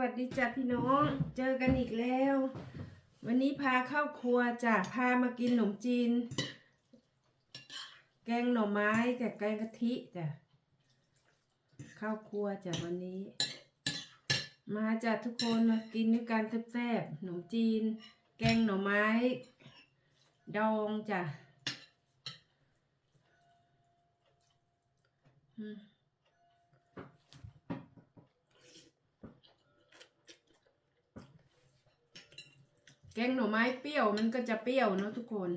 วัสดีจ้ะพี่น้อง เจอกันอีกแล้ว วันนี้พาเข้าครัวจ้ะพามากินขนมจีน แกงหน่อไม้กับแกงกะทิจ้ะเข้าครัวจ้ะวันนี้ มาจ้ะทุกคนมากินด้วยกันแซ่บๆขนมจีน แกงหน่อไม้ ดองจ้ะอืม แกงหน่อไม้เปรี้ยวมันก็จะเปรี้ยวเนอะทุกคน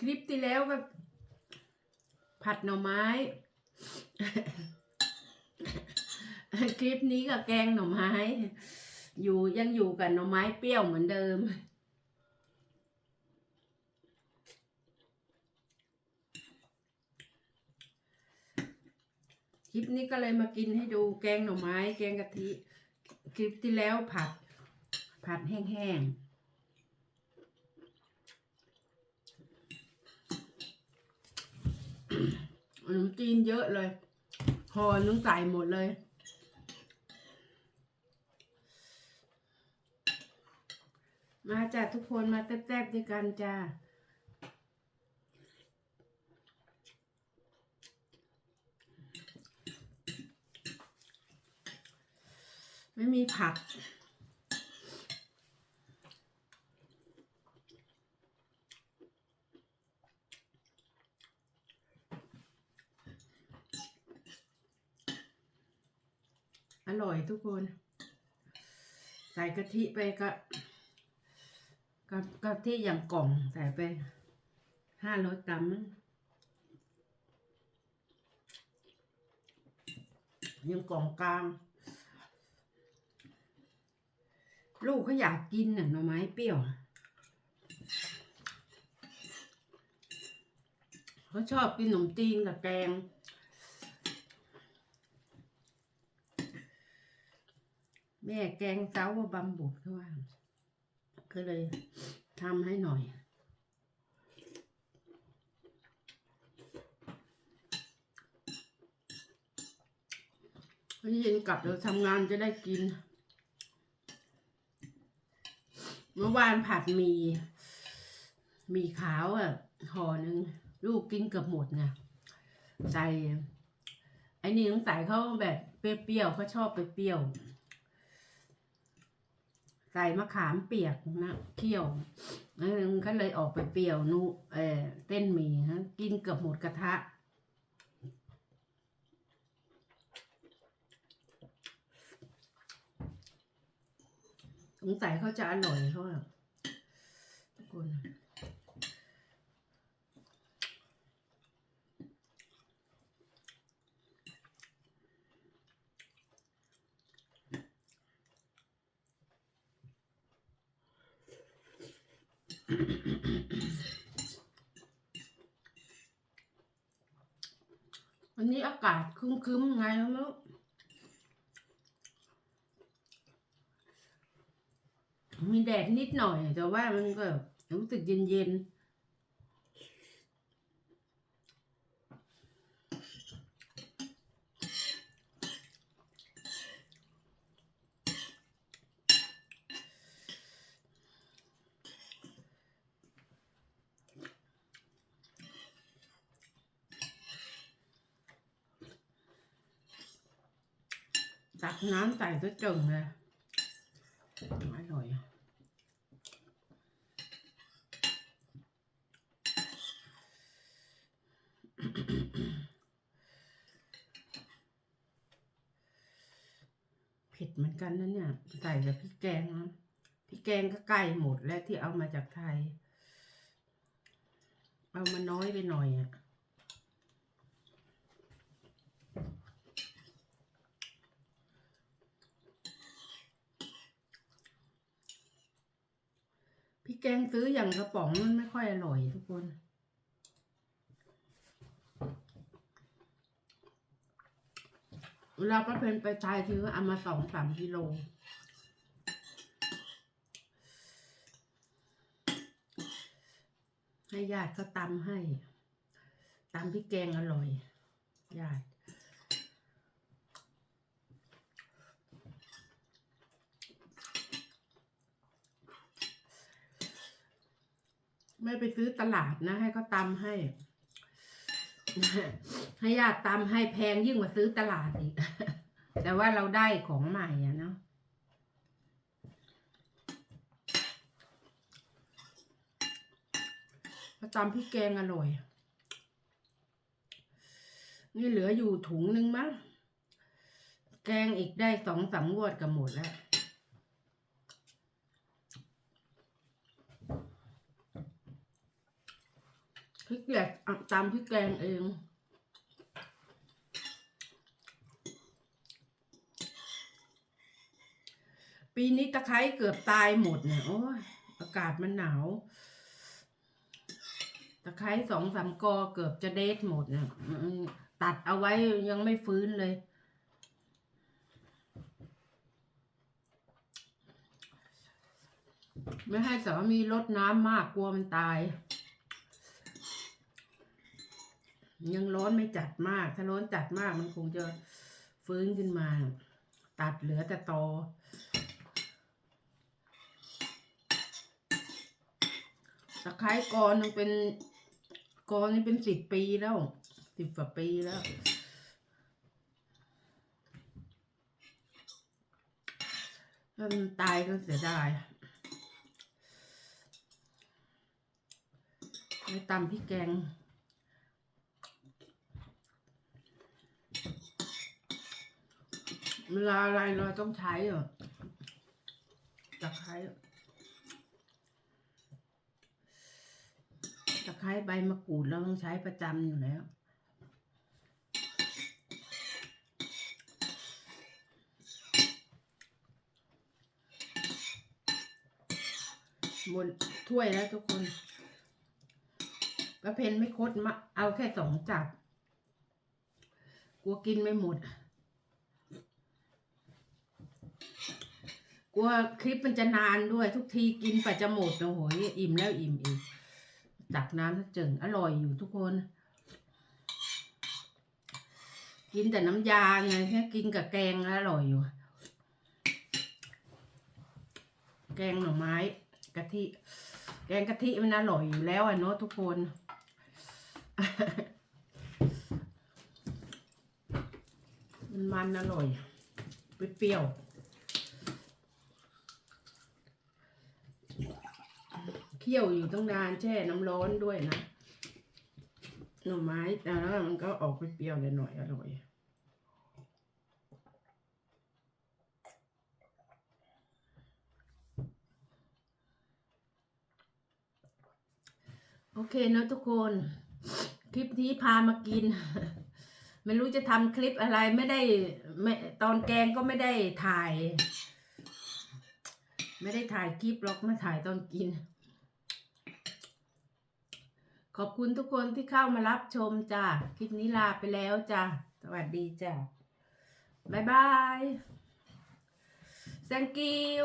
คลิปที่แล้วก็ผัดหน่อไม้ คลิปนี้ก็แกงหน่อไม้ อยู่ยังอยู่กับหน่อไม้เปรี้ยวเหมือนเดิม คลิปนี้ก็เลยมากินให้ดูแกงหน่อไม้ แกงกะทิ คลิปที่แล้วผัด ผัดแห้งๆขนมจีนเยอะเลยห่อนึงใส่หมดเลยมาจ้ะทุกคนมาแซ่บๆด้วยกันจ้า ไม่มีผัก อร่อยทุกคน ใส่กะทิไปก็กะกะทิอย่างกล่องใส่ไปห้าร้อยกรัมยังกล่องกลาง ลูกเขาอยากกินน่ะหน่อไม้เปรี้ยวเขาชอบกินขนมจีนกับแกง แม่แกงเต้าว่าบำบุดเขาว่าก็เลยทำให้หน่อยวันเย็นกลับเดี๋ยวทำงานจะได้กิน เมื่อวานผัดหมีหมีขาวอะห่อหนึ่งลูกกินเกือบหมดไงใส่ไอ้นี่ต้องใส่เขาแบบเปรี้ยวๆเขาชอบไปเปรี้ยว ใส่มะขามเปียกนะเคี่ยวแล้วก็เลยออกไปเปรี้ยวนูเออเต้นหมีฮะกินเกือบหมดกระทะ สงสัยเขาจะอร่อยเขาอะทุกคนวันนี้อากาศคึ้มๆไงไม่รู้ มีแดดนิดหน่อย แต่ว่ามันก็รู้สึกเย็นๆตักน้ำใส่ก็เจิ่งเลยอร่อยด เหมือนกันนะเนี่ย ใส่กับพริกแกงนะพริกแกงก็ใกล้หมดแล้วที่เอามาจากไทย เอามาน้อยไปหน่อยอะพริกแกงซื้ออย่างกระป๋องมันไม่ค่อยอร่อยทุกคน เวลาป้าเพนไปไทยทีก็เอามาสองสามกิโลให้ญาติเขาตำให้ตำพริกแกงอร่อยญาติไม่ไปซื้อตลาดนะ ให้เขาตำให้ ให้ญาติตำให้แพงยิ่งกว่าซื้อตลาดอีก แต่ว่าเราได้ของใหม่อะเนาะเขาตำพริกแกงอร่อย นี่เหลืออยู่ถุงนึงมั้ง แกงอีกได้สองสามงวดกับหมดแล้วพริกแกอะตำพริกแกงเอง ปีนี้ตะไคร้เกือบตายหมดเนี่ยโอ้ยอากาศมันหนาว ตะไคร้สองสามกอเกือบจะเดทหมดเนี่ยตัดเอาไว้ยังไม่ฟื้นเลย ไม่ให้สามีลดน้ำมากกลัวมันตาย ยังร้อนไม่จัดมาก ถ้าร้อนจัดมากมันคงจะฟื้นขึ้นมา ตัดเหลือแต่ตอ ตะไคร้กอนึงเป็นกอนนี่เป็นสิบปีแล้วสิบกว่าปีแล้วถ้ามันตายก็เสียดายไปตำพริกแกงเวลาอะไรเราต้องใช้เหรอตะไคร้ตะ ไคร้ใบมะกรูดเราต้องใช้ประจำอยู่แล้วหมดถ้วยแล้วทุกคนประเพนไม่คดมาเอาแค่สองจับ กลัวกินไม่หมด กลัวคลิปมันจะนานด้วยทุกทีกินไปจะหมดโอ้โหอิ่มแล้วอิ่มอีก ตักน้ำจิงอร่อยอยู่ทุกคน กินแต่น้ำยาไงแค่กินกับแกงอร่อยอยู่ แกงหน่อไม้กะทิแกงกะทิมันอร่อยอยู่แล้วอะเนาะทุกคน มันมันอร่อยเปรี้ยว คี่ยวอยู่ตั้งนานแช่น้ำร้อนด้วยนะหน่อไม้แต่แล้วมันก็ออกเปรี้ยวๆหน่อยอร่อยโอเคนะทุกคน คลิปนี้พามากิน ไม่รู้จะทำคลิปอะไรไม่ได้ไม่ตอนแกงก็ไม่ได้ถ่าย ไม่ได้ถ่ายคลิปหรอกมาถ่ายตอนกิน ขอบคุณทุกคนที่เข้ามารับชมจ้าคลิปนี้ลาไปแล้วจ้าสวัสดีจ้าบ๊ายบาย thank you